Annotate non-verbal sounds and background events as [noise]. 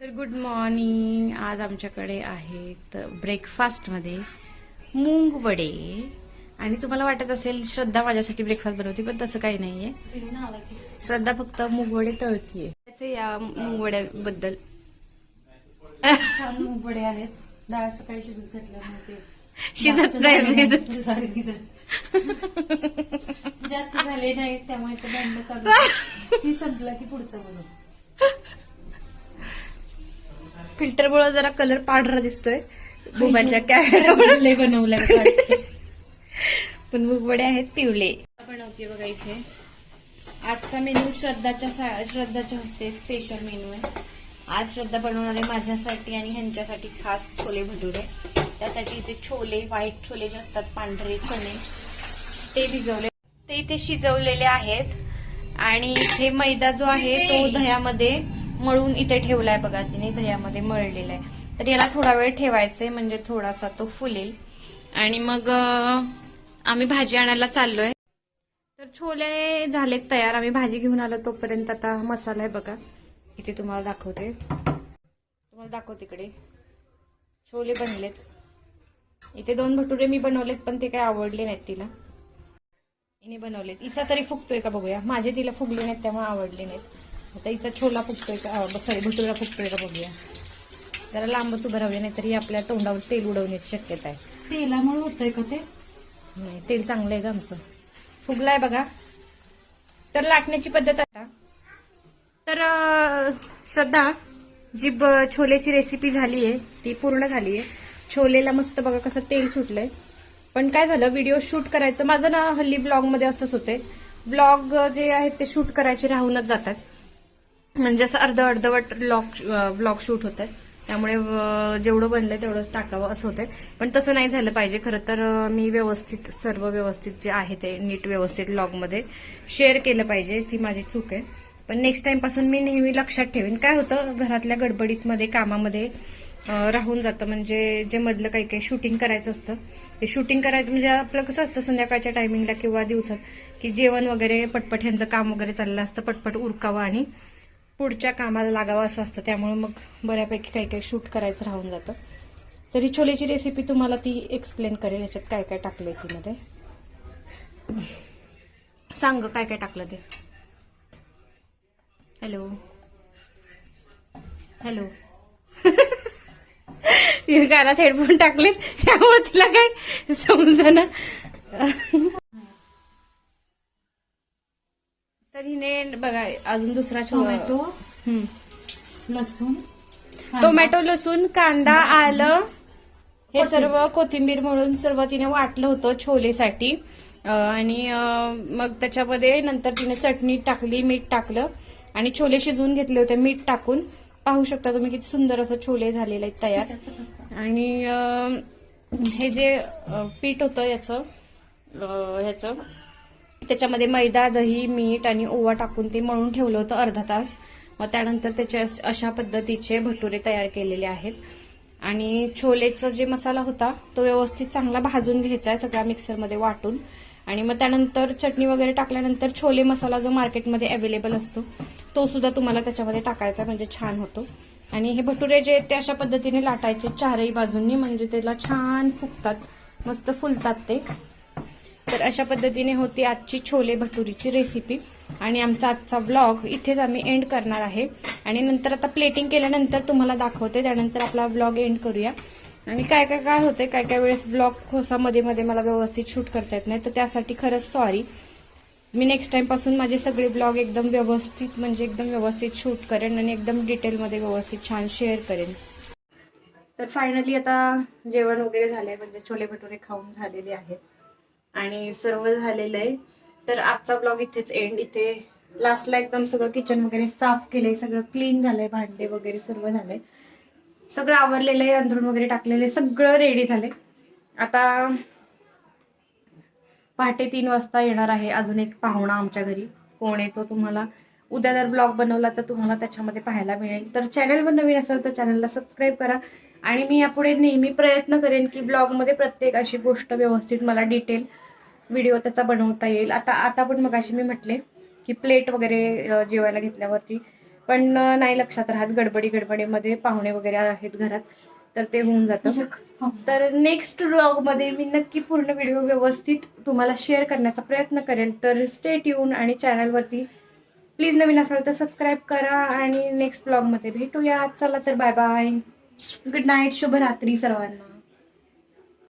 तर good morning आज आमच्याकडे आहेत ब्रेकफास्टमध्ये मूग वडे. आणि तुम्हाला वाटत असेल श्रद्धा माझ्यासाठी ब्रेकफास्ट बनवते पण तसं काही नाहीये. श्रद्धा फक्त मूग वडे तळतीये. त्याचे या मूग वड्याबद्दल. छान मूग वडे आहेत. डाळ सकाळी शिजत घातल्यामुळे शिजत नाही भिजत. जास्त झाले नाही त्यामुळे ते भांडण चालू. ती [laughs] संपला की पुढचा बनव. फिल्टर मुळे जरा कलर पांढरा दिसतोय. [laughs] कॅमेऱ्यामुळे लय बनवल्या पण मूग वडे आहेत पिवले बनवते बघा इथे. आजचा मेनू श्रद्धाच्या श्रद्धाच्या हस्ते स्पेशल मेनू आहे. आज श्रद्धा बनवणार माझ्यासाठी आणि ह्यांच्यासाठी खास छोले भटुरे. त्यासाठी इथे छोले व्हाईट छोले जे असतात पांढरे चणे ते भिजवले. ते इथे शिजवलेले आहेत. आणि इथे मैदा जो आहे तो दह्यामध्ये मळून इथे ठेवलाय बघा तिने दह्यामध्ये मळलेला आहे. तर याला थोडा वेळ ठेवायचंय म्हणजे थोडासा तो फुलेल. आणि मग आम्ही भाजी आणायला चाललोय. तर छोले झालेत तयार. आम्ही भाजी घेऊन आलो तोपर्यंत आता मसाला आहे बघा. इथे तुम्हाला दाखवते. तुम्हाला दाखवते इकडे. छोले बनलेत. इथे दोन भटुरे मी बनवलेत पण ते काही आवडले नाहीत तिला. हिने बनवलेत. इचा तरी फुगतोय का बघूया. माझे तिला फुगले नाहीत त्यामुळे आवडले नाहीत. आता हिचा छोला फुगतोय का? सॉरी भटुरा फुगतोय का बघूया. जरा लांबच उभं राहूया नाहीतरी आपल्या तोंडावर तेल उडवण्याची शक्यता आहे. तेलामुळे होतंय का ते? नाही तेल चांगलं आहे का आमचं. फुगलाय बघा. तर लाटण्याची पद्धत आता. तर श्रद्धा जी छोलेची रेसिपी झाली आहे ती पूर्ण झाली आहे छोलेला मस्त बघा कसं तेल सुटलंय. पण काय झालं व्हिडिओ शूट करायचं. माझं ना हल्ली ब्लॉगमध्ये असंच होते ब्लॉग जे आहेत ते शूट करायचे राहूनच जातात. म्हणजे असं अर्ध अर्धवट ब्लॉग ब्लॉग शूट होत त्यामुळे जेवढं बनलंय तेवढंच टाकावं असं होतंय. पण तसं नाही झालं पाहिजे. खरं तर मी व्यवस्थित सर्व व्यवस्थित जे आहे ते नीट व्यवस्थित ब्लॉगमध्ये शेअर केलं पाहिजे. ती माझी चूक आहे. पण नेक्स्ट टाईमपासून मी नेहमी लक्षात ठेवेन. काय होतं घरातल्या गडबडीतमध्ये कामामध्ये राहून जातं. म्हणजे जे मधलं काही काही शूटिंग करायचं असतं ते शूटिंग करायचं म्हणजे आपलं कसं असतं संध्याकाळच्या टायमिंगला किंवा दिवसात की जेवण वगैरे पटपट ह्यांचं काम वगैरे चाललं असतं पटपट उरकावं आणि पुढच्या कामाला लागावं असं असतं. त्यामुळे मग बऱ्यापैकी काही काही शूट करायचं राहून जातं. तरी छोलेची रेसिपी तुम्हाला ती एक्सप्लेन करेल याच्यात काय काय टाकलं आहे मध्ये सांग काय काय टाकलं ते. हॅलो. हॅलो. मी कानात हेडफोन टाकलेत त्यामुळे तिला काय समजा ना तर हिने बघा अजून दुसरा टोमॅटो. लसूण टोमॅटो लसूण कांदा आलं हे सर्व कोथिंबीर म्हणून सर्व तिने वाटलं होतं छोलेसाठी. आणि मग त्याच्यामध्ये नंतर तिने चटणी टाकली मीठ टाकलं आणि छोले शिजवून घेतले होते मीठ टाकून. पाहू शकता तुम्ही किती सुंदर असं छोले झालेले आहेत तयार. आणि हे जे पीठ होतं याचं ह्याचं त्याच्यामध्ये मैदा दही मीठ आणि ओवा टाकून ते मळून ठेवलं होतं अर्धा तास. मग त्यानंतर त्याचे अशा पद्धतीचे भटुरे तयार केलेले आहेत. आणि छोलेचा जे मसाला होता तो व्यवस्थित चांगला भाजून घ्यायचा आहे सगळा मिक्सरमध्ये वाटून. आणि मग त्यानंतर चटणी वगैरे टाकल्यानंतर छोले मसाला जो मार्केटमध्ये अवेलेबल असतो तो सुद्धा तुम्हाला त्याच्यामध्ये टाकायचा म्हणजे छान होतो. आणि हे भटुरे जे आहेत ते अशा पद्धतीने लाटायचे चारही बाजूंनी म्हणजे त्याला छान फुगतात मस्त फुलतात ते. तर अशा पद्धतीने होती आजची छोले भटुरीची रेसिपी आणि आमचा आजचा ब्लॉग इथेच आम्ही एंड करणार आहे. आणि नंतर आता प्लेटिंग केल्यानंतर तुम्हाला दाखवते त्यानंतर आपला ब्लॉग एंड करूया. आणि काय काय काय होते काय काय वेळेस ब्लॉग खोसा मध्ये मध्ये मला व्यवस्थित शूट करता येत नाही तर त्यासाठी खरंच सॉरी मी नेक्स्ट टाईमपासून माझे सगळे ब्लॉग एकदम व्यवस्थित म्हणजे एकदम व्यवस्थित शूट करेन आणि एकदम डिटेलमध्ये व्यवस्थित छान शेअर करेन. तर फायनली आता जेवण वगैरे झालंय म्हणजे छोले भटुरे खाऊन झालेले आहेत. आणि सर्व झालेलं आहे. तर आजचा ब्लॉग इथेच एंड इथे लास्टला एकदम सगळं किचन वगैरे साफ केलंय सगळं क्लीन झालंय भांडे वगैरे सर्व झालंय. सगळं आवरलेलं आहे अंथरूण वगैरे टाकलेलं आहे सगळं रेडी झालंय. आता पहाटे तीन वाजता येणार आहे अजून एक पाहुणा आमच्या घरी. कोण येतो तुम्हाला? उद्या जर ब्लॉग बनवला तर तुम्हाला त्याच्यामध्ये पाहायला मिळेल. तर चॅनलवर नवीन असेल तर चॅनलला सबस्क्राईब करा. आणि मी यापुढे नेहमी प्रयत्न करेन की ब्लॉगमध्ये प्रत्येक अशी गोष्ट व्यवस्थित मला डिटेल व्हिडिओ त्याचा बनवता येईल. आता आता पण मग अशी मी म्हटले की प्लेट वगैरे जेवायला घेतल्यावरती. पण नाही लक्षात राहत गडबडी गडबडीमध्ये पाहुणे वगैरे आहेत घरात. तर ते होऊन जातं. तर नेक्स्टमध्ये मी नक्की पूर्ण व्हिडिओ व्यवस्थित तुम्हाला शेअर करण्याचा प्रयत्न करेल. तर स्टे ट्यून आणि चॅनलवरती प्लीज नवीन असाल तर सबस्क्राईब करा आणि नेक्स्ट ब्लॉगमध्ये भेटूया चला तर बाय बाय गुड नाईट शुभरात्री सर्वांना.